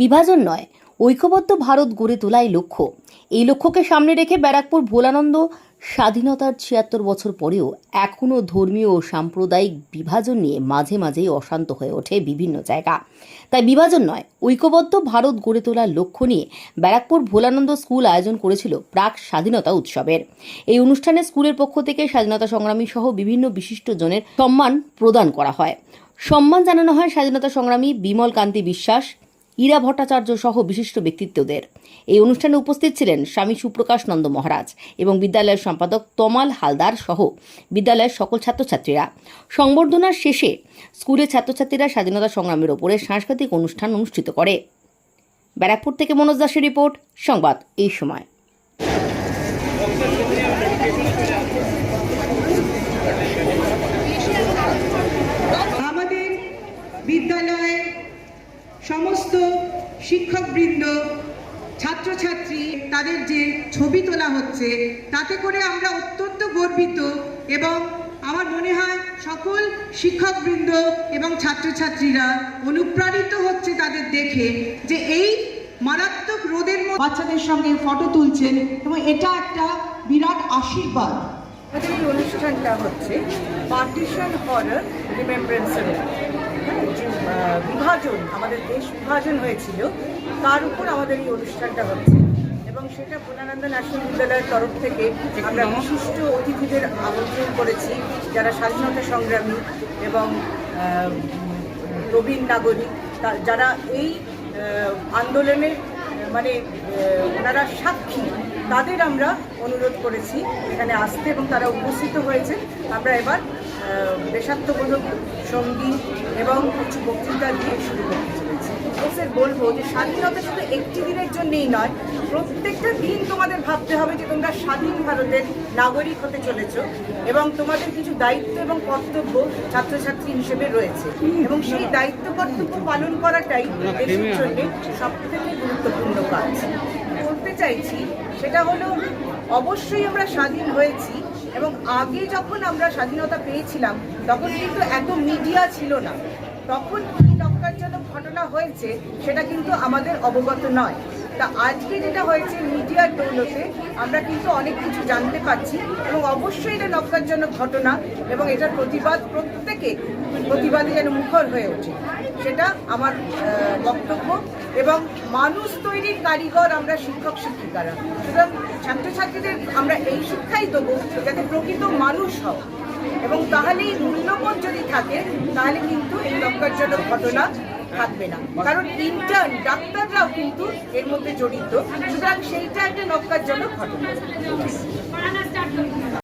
বিভাজন নয়, ঐক্যবদ্ধ ভারত গড়ে তোলাই লক্ষ্য। এই লক্ষ্যকে সামনে রেখে ব্যারাকপুর, ভোলানন্দ স্বাধীনতার ছিয়াত্তর বছর পরেও এখনও ধর্মীয় ও সাম্প্রদায়িক বিভাজন নিয়ে মাঝে মাঝেই অশান্ত হয়ে ওঠে বিভিন্ন জায়গা। তাই বিভাজন নয়, ঐক্যবদ্ধ ভারত গড়ে তোলার লক্ষ্য নিয়ে ব্যারাকপুর, ভোলানন্দ স্কুল আয়োজন করেছিল প্রাক স্বাধীনতা উৎসবের। এই অনুষ্ঠানে স্কুলের পক্ষ থেকে স্বাধীনতা সংগ্রামী সহ বিভিন্ন বিশিষ্ট জনের সম্মান প্রদান করা হয়। সম্মান জানানো হয় স্বাধীনতা সংগ্রামী বিমল কান্তি বিশ্বাস ইরা ভট্টাচার্য সহ বিশিষ্ট ব্যক্তিত্বদের। এই অনুষ্ঠানে উপস্থিত ছিলেন স্বামী সুপ্রকাশ নন্দ মহারাজ এবং বিদ্যালয়ের সম্পাদক তমাল হালদার সহ বিদ্যালয়ের সকল ছাত্রছাত্রীরা। সংবর্ধনার শেষে স্কুলের ছাত্রছাত্রীরা স্বাধীনতা সংগ্রামের ওপরে সাংস্কৃতিক অনুষ্ঠান অনুষ্ঠিত করে। ব্যারাকপুর থেকে মনোজ দাসের রিপোর্ট, সংবাদ এই সময়। আমাদের সমস্ত শিক্ষকবৃন্দ, ছাত্রছাত্রী, তাদের যে ছবি তোলা হচ্ছে, তাতে করে আমরা অত্যন্ত গর্বিত এবং আমার মনে হয় সকল শিক্ষকবৃন্দ এবং ছাত্রছাত্রীরা অনুপ্রাণিত হচ্ছে তাদের দেখে যে এই মারাত্মক রোদের বাচ্চাদের সঙ্গে ফটো তুলছেন এবং এটা একটা বিরাট আশীর্বাদ। এই অনুষ্ঠানটা হচ্ছে পার্টিশন হরার রিমেম্ব্রেন্সের বিভাজন আমাদের দেশ বিভাজন হয়েছিল তার উপর আমাদের এই অনুষ্ঠানটা হচ্ছে। এবং সেটা ভোলানন্দ ন্যাশনাল বিদ্যালয়ের তরফ থেকে আমরা বিশিষ্ট অতিথিদের আমন্ত্রণ করেছি যারা স্বাধীনতা সংগ্রামী এবং প্রবীণ নাগরিক। যারা এই আহ, আন্দোলনে মানে ওনারা সাক্ষী তাদের আমরা অনুরোধ করেছি এখানে আসতে এবং তারা উপস্থিত হয়েছে আমরা এবার দেশাত্মবোধক সংগীত এবং কিছু বক্তৃতা দিয়ে শুরু করতে চলেছি। বলব যে স্বাধীনতা শুধু একটি দিনের জন্যেই নয় প্রত্যেকটা দিন তোমাদের ভাবতে হবে যে তোমরা স্বাধীন ভারতের নাগরিক হতে চলেছ এবং তোমাদের কিছু দায়িত্ব এবং কর্তব্য ছাত্রছাত্রী হিসেবে রয়েছে। এবং সেই দায়িত্ব কর্তব্য পালন করাটাই দেশের জন্য সব থেকে গুরুত্বপূর্ণ কাজ। বলতে চাইছি সেটা হলো অবশ্যই আমরা স্বাধীন হয়েছি এবং আগে যখন আমরা স্বাধীনতা পেয়েছিলাম, তখন কিন্তু এত মিডিয়া ছিল না। তখন কি লঙ্কারজনক ঘটনা হয়েছে, সেটা কিন্তু আমাদের অবগত নয়। তা আজকে যেটা হয়েছে মিডিয়ার দৌলতে আমরা কিন্তু অনেক কিছু জানতে পারছি এবং অবশ্যই এটা নক্কারজনক ঘটনা এবং এটার প্রতিবাদ প্রত্যেকে প্রতিবাদে যেন মুখর হয়ে ওঠে। সেটা আমার বক্তব্য এবং মানুষ তৈরির কারিগর আমরা শিক্ষক শিক্ষিকারা। সুতরাং ছাত্রছাত্রীদের আমরা এই শিক্ষাই দেবো যাতে প্রকৃত মানুষ হও এবং তাহলে এই মূল্যবোধ যদি থাকে, তাহলে কিন্তু এই লঙ্কারজনক ঘটনা থাকবে না। কারণ ইন্টার্ন ডাক্তাররাও কিন্তু এর মধ্যে জড়িত। সুতরাং সেইটা একটা নক্কারজনক ঘটনা।